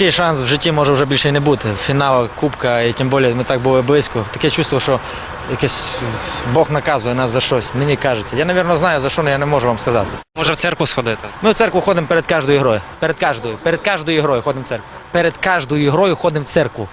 такий шанс в житті може вже більше і не бути. Фінал, кубка, і тим більше ми так були близько. Таке чувство, що якесь Бог наказує нас за щось. Мені кажеться. Я, мабуть, знаю за що, але я не можу вам сказати. Може в церкву сходити? Ми в церкву ходимо перед кожною грою. Перед кожною. Перед кожною грою ходимо в церкву. Перед кожною грою ходимо в церкву.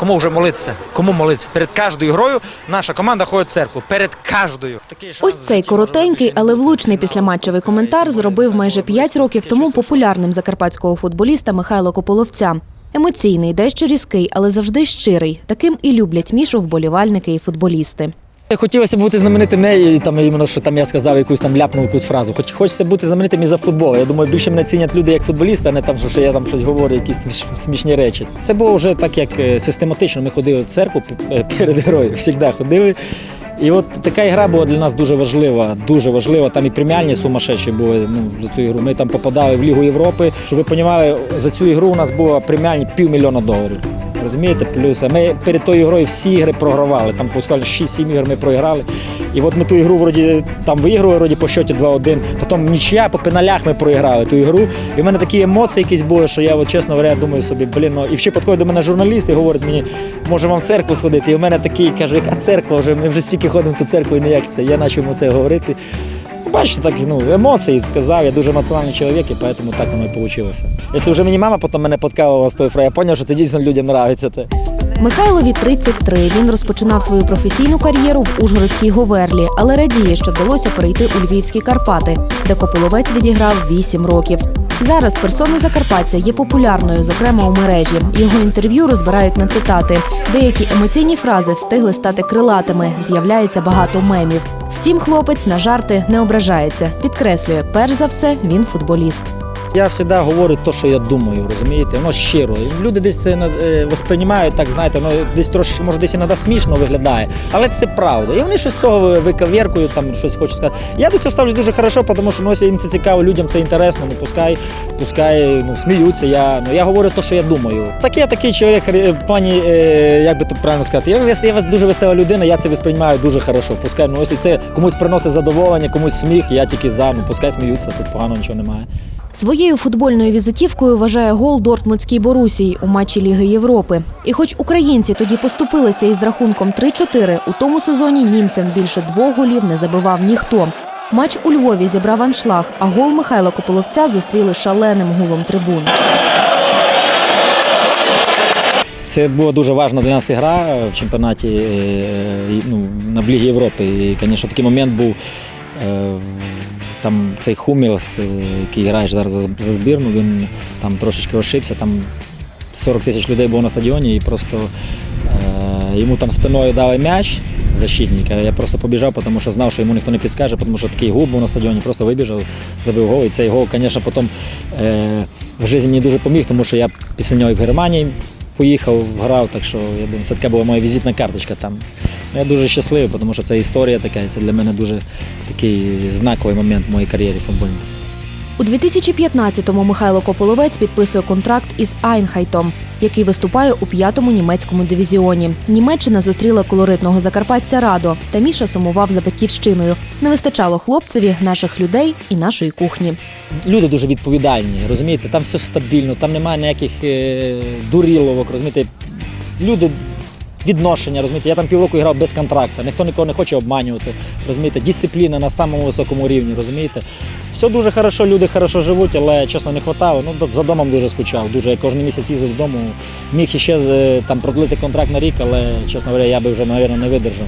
Кому вже молитися? Кому молитися? Перед кожною грою наша команда ходить в церкву. Перед кожною. Ось цей коротенький, але влучний післяматчевий коментар зробив майже 5 років тому популярним закарпатського футболіста Михайло Кополовця. Емоційний, дещо різкий, але завжди щирий. Таким і люблять мішу вболівальники і футболісти. Хотілося б бути знаменитим не там іменно, що там я сказав якусь там ляпнув якусь фразу. Хоч хочеться бути знаменитим і за футбол. Я думаю, більше мене цінять люди як футболіста, а не там, що я там щось говорю, якісь смішні речі. Це було вже так, як е, систематично. Ми ходили в церкву перед героєм, завжди ходили. І от така ігра була для нас дуже важлива, дуже важлива. Там і преміальні сумасшедші були ну, за цю ігру. Ми там попадали в Лігу Європи. Щоб ви розуміли, за цю ігру у нас було преміальні півмільйона доларів. Розумієте, плюс. Ми перед тою грою всі ігри програвали. Там пускали 6-7 ігор ми програли. І от ми ту ігру вроді там виграли, вроді по счеті 2-1. Потім нічия по пеналях ми проіграли ту ігру. І в мене такі емоції якісь були, що я, от, чесно говоря, думаю собі, блін, ну і ще підходить до мене журналіст і говорить мені, може вам в церкву сходити. І в мене такий каже, яка церква вже, ми вже стільки ходимо в ту церкву і ніяк це. Я почав йому це говорити. Бачите, так ну, емоції сказав, я дуже емоціональний чоловік, і тому так воно і вийшло. Якщо вже мені мама потім мене подкавила з тої фрази, я зрозумів, що це дійсно людям подобається. Михайлові 33. Він розпочинав свою професійну кар'єру в Ужгородській Говерлі, але радіє, що вдалося перейти у Львівські Карпати, де Кополовець відіграв 8 років. Зараз персона Закарпаття є популярною, зокрема у мережі. Його інтерв'ю розбирають на цитати. Деякі емоційні фрази встигли стати крилатими. З'являється багато мемів. Втім, хлопець на жарти не ображається. Підкреслює, перш за все, він футболіст. Я завжди говорю те, що я думаю, розумієте? Воно щиро. Люди десь це е, восприймають, так знаєте, воно десь трошки, може, десь іноді смішно виглядає, але це правда. І вони щось з того викавіркують, там щось хочуть сказати. Я до цього ставлюсь дуже хорошо, тому що ну, їм це цікаво, людям це інтересно, ну пускай, пускай ну, сміються. Я, ну, я говорю те, що я думаю. Так я такий чоловік е, в плані, е, як би то правильно сказати, я, я вес- дуже весела людина, я це восприймаю дуже хорошо. Пускай, ну, якщо це комусь приносить задоволення, комусь сміх, я тільки за, ну пускай сміються, тут погано нічого немає. Своєю футбольною візитівкою вважає гол Дортмундській Борусії у матчі Ліги Європи. І хоч українці тоді поступилися із рахунком 3-4, у тому сезоні німцям більше двох голів не забивав ніхто. Матч у Львові зібрав аншлаг, а гол Михайла Кополовця зустріли шаленим гулом трибун. Це була дуже важна для нас гра в чемпіонаті е, ну, на Лігі Європи. І, звісно, такий момент був. Там цей Хумілс, е, який грає зараз за, збірну, він там трошечки ошибся. Там 40 тисяч людей було на стадіоні і просто е, йому там спиною дали м'яч защитника. Я просто побіжав, тому що знав, що йому ніхто не підскаже, тому що такий гул був на стадіоні, просто вибіжав, забив гол. І цей гол, звісно, потім е, в житті мені дуже поміг, тому що я після нього і в Германії поїхав, грав, так що я думаю, це така була моя візитна карточка там. Я дуже щасливий, тому що це історія така, це для мене дуже такий знаковий момент в моїй кар'єрі футбольній. У 2015-му Михайло Кополовець підписує контракт із Айнхайтом, який виступає у п'ятому німецькому дивізіоні. Німеччина зустріла колоритного закарпатця Радо, та Міша сумував за батьківщиною. Не вистачало хлопцеві наших людей і нашої кухні. люди дуже відповідальні, розумієте, там все стабільно, там немає ніяких е, дуріловок, розумієте. Люди відношення, розумієте, я там півроку грав без контракту, ніхто нікого не хоче обманювати, розумієте, дисципліна на самому високому рівні, розумієте. Все дуже хорошо, люди хорошо живуть, але чесно не хватало. Ну, за домом дуже скучав. Дуже я кожен місяць їздив додому. Міг іще там продлити контракт на рік, але чесно говоря, я би вже, мабуть, не видержав.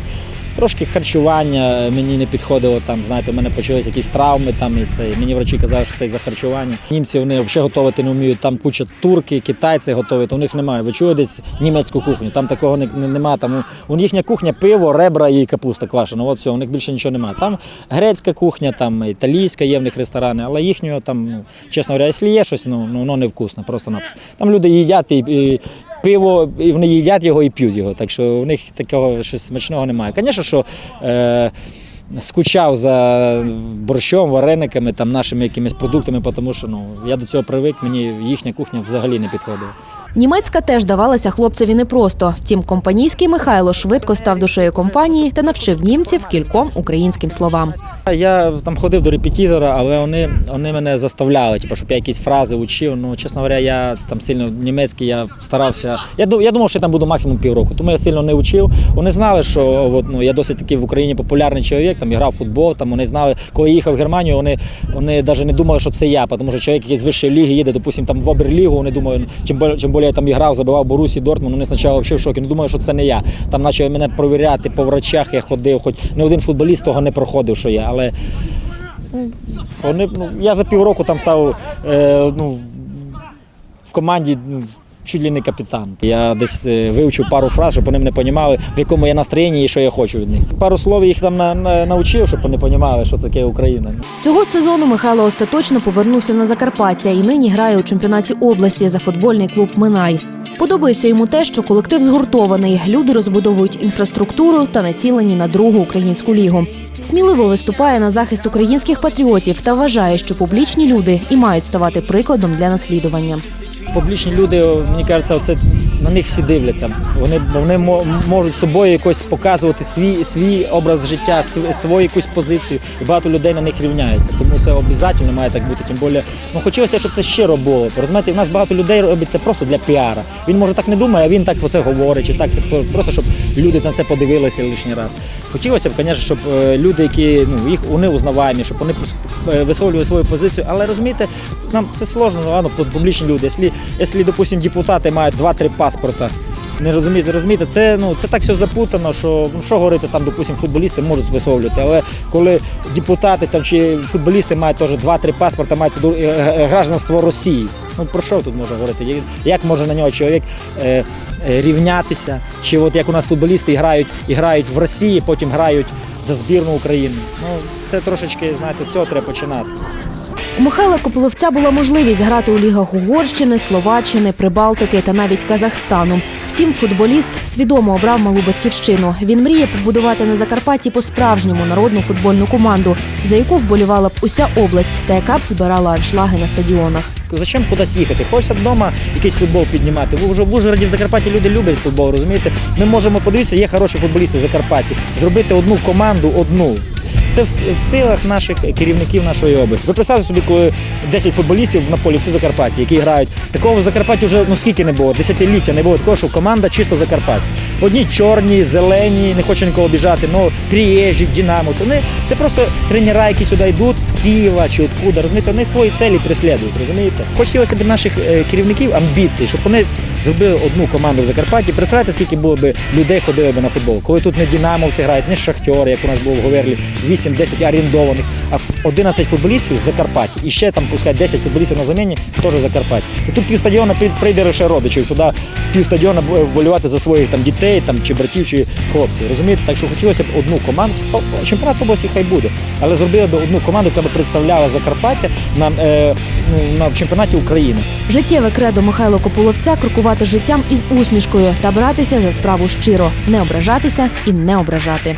Трошки харчування мені не підходило. Там, знаєте, в мене почалися якісь травми. Там і це. Мені врачі казали, що це за харчування. Німці вони взагалі готувати не вміють. Там куча турки, китайці готують, у них немає. Ви чули десь німецьку кухню? Там такого не, не, немає. Там у, у їхня кухня пиво, ребра і капуста квашена. От все, у них більше нічого немає. Там грецька кухня, там італійська є в них ресторани, але їхнього там, ну, чесно говоря, якщо є щось, ну, ну воно невкусно. Просто напросто. Там люди їдять і. і пиво, і вони їдять його і п'ють його. Так що у них такого щось смачного немає. Звісно, що е, скучав за борщом, варениками, там, нашими якимись продуктами, тому що ну, я до цього привик, мені їхня кухня взагалі не підходила. Німецька теж давалася хлопцеві непросто. Втім, компанійський Михайло швидко став душею компанії та навчив німців кільком українським словам. Я там ходив до репетитора, але вони, вони мене заставляли, типу, щоб я якісь фрази учив. Ну, чесно говоря, я там сильно німецький, я старався. Я, я думав, що я там буду максимум півроку, тому я сильно не учив. Вони знали, що от, ну, я досить такий в Україні популярний чоловік, там грав в футбол, там вони знали, коли я їхав в Германію, вони, вони навіть не думали, що це я, тому що чоловік якийсь з вищої ліги їде, допустим, там в Оберлігу, вони думають, чим, чим більше я там і грав, забивав Борусі, Дортмунд, вони спочатку взагалі в шокі, не думали, що це не я. Там почали мене провіряти по врачах, я ходив, хоч не один футболіст того не проходив, що я, але вони, ну, я за півроку там став е, ну, в команді. Ну, Чуть ли не капітан. Я десь е, вивчив пару фраз, щоб вони мене розуміли, в якому я настроєнні і що я хочу від них. Пару слов їх там на, на, навчив, щоб вони розуміли, що таке Україна. Цього сезону Михайло остаточно повернувся на Закарпаття і нині грає у чемпіонаті області за футбольний клуб Минай. Подобається йому те, що колектив згуртований, люди розбудовують інфраструктуру та націлені на другу українську лігу. Сміливо виступає на захист українських патріотів та вважає, що публічні люди і мають ставати прикладом для наслідування. Публічні люди, мені кажеться, оце на них всі дивляться. Вони, вони можуть собою якось показувати свій, свій образ життя, св- свою якусь позицію, і багато людей на них рівняється. Тому це обов'язково має так бути. Тим більше, ну хотілося, щоб це щиро було. Розумієте, в нас багато людей робить це просто для піара. Він може так не думає, а він так про це говорить, чи так просто щоб люди на це подивилися лишній раз. Хотілося б, звісно, щоб е, люди, які ну їх вони узнаваємі, щоб вони е, висловлювали свою позицію. Але розумієте, нам це сложно, ну ладно, публічні люди. Якщо, якщо допустим, депутати мають 2-3 паспорта. Не розумієте, розумієте, це ну це так все запутано, що ну що говорити, там, допустим, футболісти можуть висловлювати, але коли депутати там чи футболісти мають теж 2-3 паспорта, мають е, е, гражданство Росії. Ну про що тут можна говорити? Як може на нього чоловік е, е, рівнятися? Чи от як у нас футболісти грають, і грають в Росії, потім грають за збірну України? Ну це трошечки, знаєте, з цього треба починати. У Михайла Кополовця була можливість грати у лігах Угорщини, Словаччини, Прибалтики та навіть Казахстану. Втім, футболіст свідомо обрав малу батьківщину. Він мріє побудувати на Закарпатті по-справжньому народну футбольну команду, за яку вболівала б уся область та яка б збирала аншлаги на стадіонах. Зачем кудись їхати? Хочеться вдома якийсь футбол піднімати. В Уж- в Ужгороді в Закарпатті люди люблять футбол, розумієте? Ми можемо подивитися, є хороші футболісти в Закарпатті, зробити одну команду, одну. Це в, силах наших керівників нашої області. Ви представте собі, коли 10 футболістів на полі всі Закарпатті, які грають. Такого в Закарпатті вже ну скільки не було, десятиліття не було такого, що команда чисто Закарпатська. Одні чорні, зелені, не хочу нікого обіжати, ну приїжджі, Динамо. Це, не, це просто тренера, які сюди йдуть з Києва чи откуда. Розумієте, вони свої цілі переслідують, розумієте? Хотілося б наших е, керівників амбіцій, щоб вони зробили одну команду в Закарпатті. Представляєте, скільки було б людей ходили б на футбол. Коли тут не Динамовці грають, не Шахтер, як у нас було в Говерлі, 8-10 орендованих, а 11 футболістів з Закарпатті. І ще там пускай 10 футболістів на заміні, теж Закарпатті. І тут півстадіона прийде лише родичів, сюди півстадіона буде вболівати за своїх там дітей там, чи братів, чи хлопців. Розумієте? Так що хотілося б одну команду, чемпіонат області хай буде, але зробили б одну команду, яка б представляла Закарпаття на, е, ну, на чемпіонаті України. Життєве кредо Михайло Кополовця крокувати життям із усмішкою та братися за справу щиро, не ображатися і не ображати.